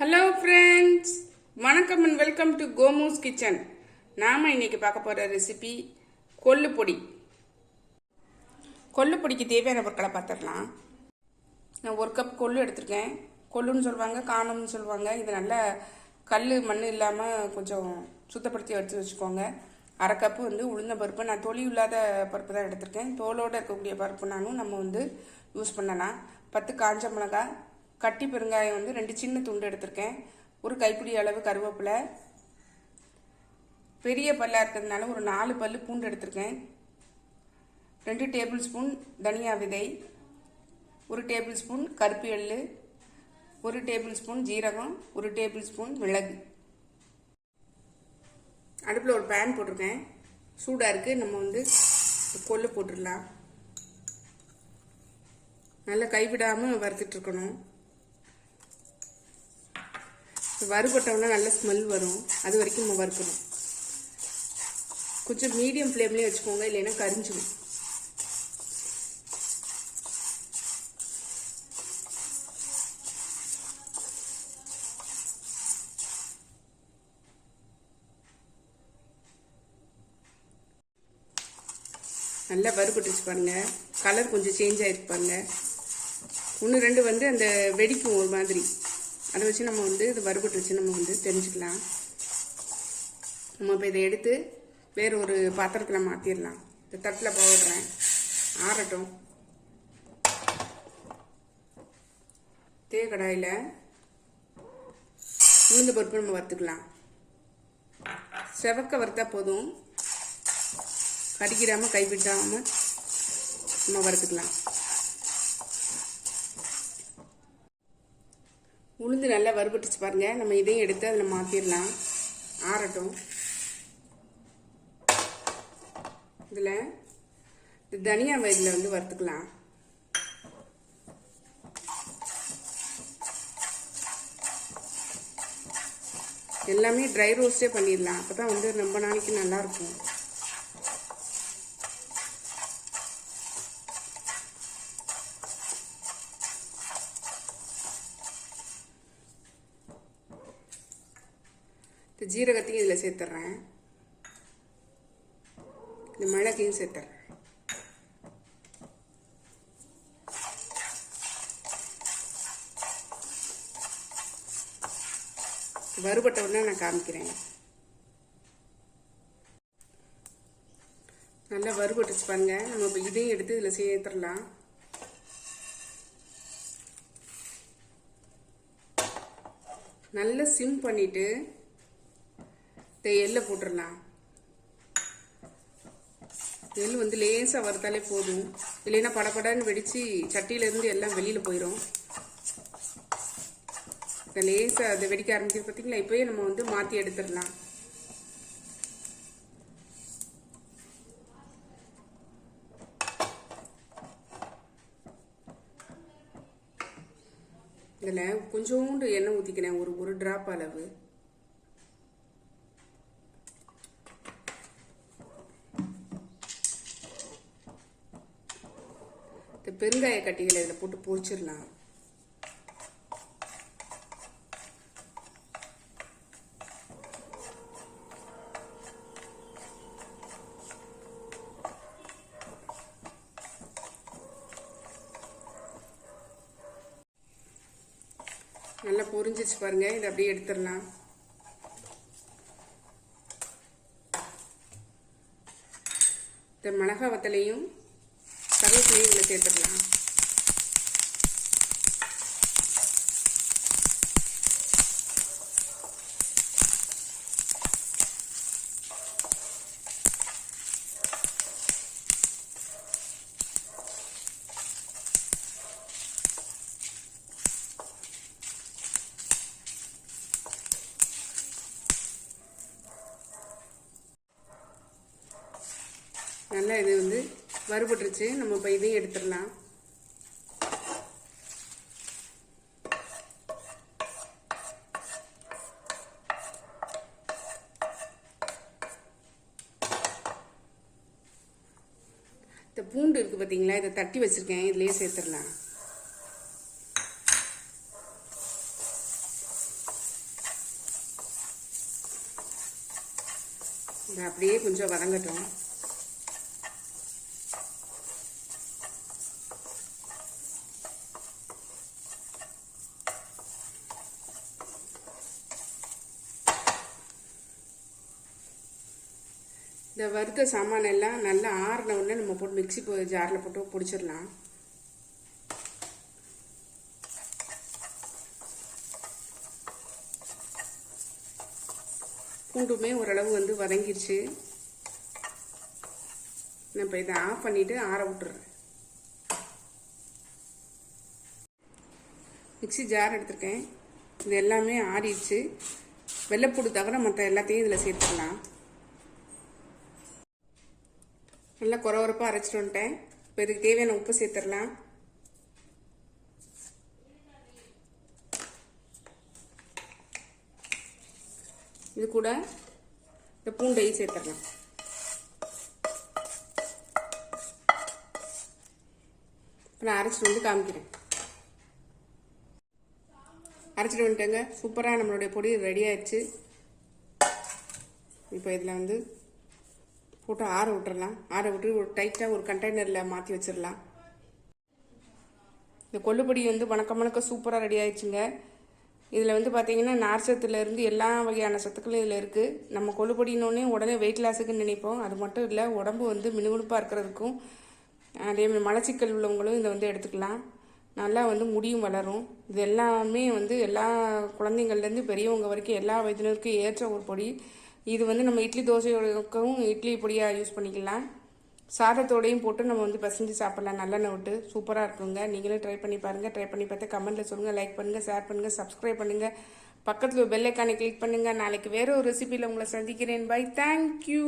Hello friends வணக்கம் and welcome to Gomu's kitchen நாம் இன்னைக்கு பார்க்க போகிற ரெசிபி கொல்லு பொடி. கொல்லு பொடிக்கு தேவையான பொருட்களை பார்த்துடலாம். நான் ஒரு கப் கொல்லு எடுத்திருக்கேன். கொல்லுன்னு சொல்லுவாங்க காணம்னு சொல்லுவாங்க. இது நல்லா கல் மண் இல்லாமல் கொஞ்சம் சுத்தப்படுத்தி எடுத்து வச்சுக்கோங்க. அரை கப்பு வந்து உளுந்த பருப்பு. நான் தொலி இல்லாத பருப்பு தான் எடுத்திருக்கேன். தோலோடு இருக்கக்கூடிய பருப்புனாலும் நம்ம வந்து யூஸ் பண்ணலாம். பத்து காஞ்ச மிளகாய் கட்டி பெருங்காயம் வந்து ரெண்டு சின்ன துண்டு எடுத்திருக்கேன். ஒரு கைப்பிடி அளவு கருவேப்பிலை. பெரிய பல்லாக இருக்கிறதுனால ஒரு நாலு பல் பூண்டு எடுத்திருக்கேன். ரெண்டு டேபிள் ஸ்பூன் தனியா விதை. ஒரு டேபிள் ஸ்பூன் கருப்பு எள்ளு. ஒரு டேபிள் ஸ்பூன் ஜீரகம். ஒரு டேபிள் ஸ்பூன் மிளகு. அடுப்பில் ஒரு பேன் போட்டிருக்கேன். சூடாக இருக்குது நம்ம வந்து கொள்ளு போட்டுடலாம். நல்லா கைவிடாமல் வறுத்துட்ருக்கணும் வறுபட்டோம்னா நல்ல ஸ்மெல் வரும். அது வரைக்கும் நம்ம வறுக்கணும். கொஞ்சம் மீடியம் ஃப்ளேம்லேயே வச்சுக்கோங்க இல்லைன்னா கரிஞ்சிடும் நல்லா வறுபட்டுச்சு பாருங்க. கலர் கொஞ்சம் சேஞ்ச் ஆயிருக்கு பாருங்க. ஒன்று ரெண்டு வந்து அந்த வெடிக்கும் ஒரு மாதிரி. அதை வச்சு நம்ம வந்து இது வறுபட்டுருச்சு நம்ம வந்து தெரிஞ்சுக்கலாம். நம்ம இப்போ இதை எடுத்து வேறு ஒரு பாத்திரத்தில் மாற்றிடலாம் இந்த தட்டில் போடுறேன் ஆறட்டும். தேக்கடாயில் உளுந்த பருப்பு நம்ம வறுத்துக்கலாம். செவக்க வறுத்தா போதும். கடிக்கிறாமல் கைவிட்டாமல் நம்ம வறுத்துக்கலாம். உளுந்து நல்லா வறுபட்டுச்சு பாருங்க. நம்ம இதையும் எடுத்து அதில் மாற்றிடலாம் ஆறட்டும். இதில் இந்த தனியா வயதில் வந்து வறுத்துக்கலாம். எல்லாமே ட்ரை ரோஸ்டே பண்ணிடலாம். அப்போ தான் வந்து ரொம்ப நாளைக்கு நல்லாயிருக்கும் ஜீரகத்தையும் இதில் சேர்த்துட்றேன். இந்த மிளகையும் சேர்த்துறேன் வறுபட்ட உடனே நான் காமிக்கிறேன் நல்லா வறுபட்டுச்சு பாருங்க. நம்ம இப்போ இதையும் எடுத்து இதில் சேர்த்துடலாம். நல்லா சிம் பண்ணிவிட்டு எள்ளை போட்டுடலாம் எள் வந்து லேசாக வறுத்தாலே போதும். இல்லைன்னா படப்படன்னு வெடித்து சட்டியிலேருந்து எல்லாம் வெளியில் போயிடும் லேசாக அதை வெடிக்க ஆரம்பிக்கிறது பார்த்தீங்களா இப்போயே நம்ம வந்து மாற்றி எடுத்துடலாம். இதில் கொஞ்சோண்டு எண்ணெய் ஊற்றிக்கிறேன் ஒரு ஒரு ட்ராப் அளவு. பெருங்காய கட்டிகளை இதில் போட்டு பொரிச்சிடலாம். நல்லா பொரிஞ்சிச்சு பாருங்க. இதை அப்படியே எடுத்துடலாம். இந்த மிளகா வத்தலையும் கருவேப்பிலையும் இதில் சேர்த்துடலாம் நல்லா இது வந்து வறுபட்டுருச்சு. நம்ம இப்போ இதையும் எடுத்துடலாம். இந்த பூண்டு இருக்குது பார்த்தீங்களா இதை தட்டி வச்சுருக்கேன். இதுலேயே சேர்த்துடலாம். இதை அப்படியே கொஞ்சம் வதங்கட்டும். இந்த வறுத்த சாமான் எல்லாம் நல்லா ஆறின உடனே நம்ம போட்டு மிக்ஸி ஜாரில் போட்டு பிடிச்சிடலாம். பூண்டுமே ஓரளவு வந்து வதங்கிடுச்சு நான் இப்போ இதை ஆஃப் பண்ணிவிட்டு ஆற விட்டுறேன். மிக்ஸி ஜார் எடுத்திருக்கேன். இது எல்லாமே ஆறிடுச்சு. வெள்ளைப்பூடு தவிர மற்ற எல்லாத்தையும் இதில் சேர்த்துக்கலாம். நல்லா குறவரப்பாக அரைச்சிட்டு வந்துட்டேன். இப்போ இதுக்கு தேவையான உப்பு சேர்த்துடலாம். இது கூட இந்த பூண்டையும் சேர்த்துடலாம். இப்போ நான் அரைச்சிட்டு வந்து காமிக்கிறேன். அரைச்சிட்டு வந்துட்டேங்க. சூப்பராக நம்மளுடைய பொடி ரெடி ஆயிடுச்சு. இப்போ இதில் வந்து போட்டு ஆற விட்டுறலாம். ஆற விட்டு ஒரு டைட்டாக ஒரு கண்டெய்னரில் மாற்றி வச்சிடலாம் இந்த கொல்லுபடி வந்து வணக்க வணக்க சூப்பராக ரெடி ஆயிடுச்சுங்க. இதில் வந்து பார்த்தீங்கன்னா நார்ச்சத்துலேருந்து எல்லா வகையான சத்துக்களும் இதில் இருக்குது நம்ம கொல்லுபடினோடனே உடனே வெயிட் லாஸுக்குன்னு நினைப்போம். அது மட்டும் இல்லை உடம்பு வந்து மினுமினுப்பாக இருக்கிறதுக்கும் அதேமாதிரி மலச்சிக்கல் உள்ளவங்களும் இதை வந்து எடுத்துக்கலாம். நல்லா வந்து முடியும் வளரும். இது எல்லாமே வந்து எல்லா குழந்தைங்கள்லேருந்து பெரியவங்க வரைக்கும் எல்லா வயதினருக்கும் ஏற்ற ஒரு பொடி. இது வந்து நம்ம இட்லி தோசையோடக்கும் இட்லி பொடியாக யூஸ் பண்ணிக்கலாம். சாதத்தோடையும் போட்டு நம்ம வந்து பசஞ்சு சாப்பிட்லாம். நல்லெண்ணெய் விட்டு சூப்பராக இருக்குங்க. நீங்களும் ட்ரை பண்ணி பாருங்கள் ட்ரை பண்ணி பார்த்து கமெண்ட்டில் சொல்லுங்கள் லைக் பண்ணுங்கள் ஷேர் பண்ணுங்கள் சப்ஸ்கிரைப் பண்ணுங்கள் பக்கத்தில் பெல்லைக்கானை கிளிக் பண்ணுங்கள் நாளைக்கு வேறு ஒரு ரெசிபியில் உங்களை சந்திக்கிறேன். By thank you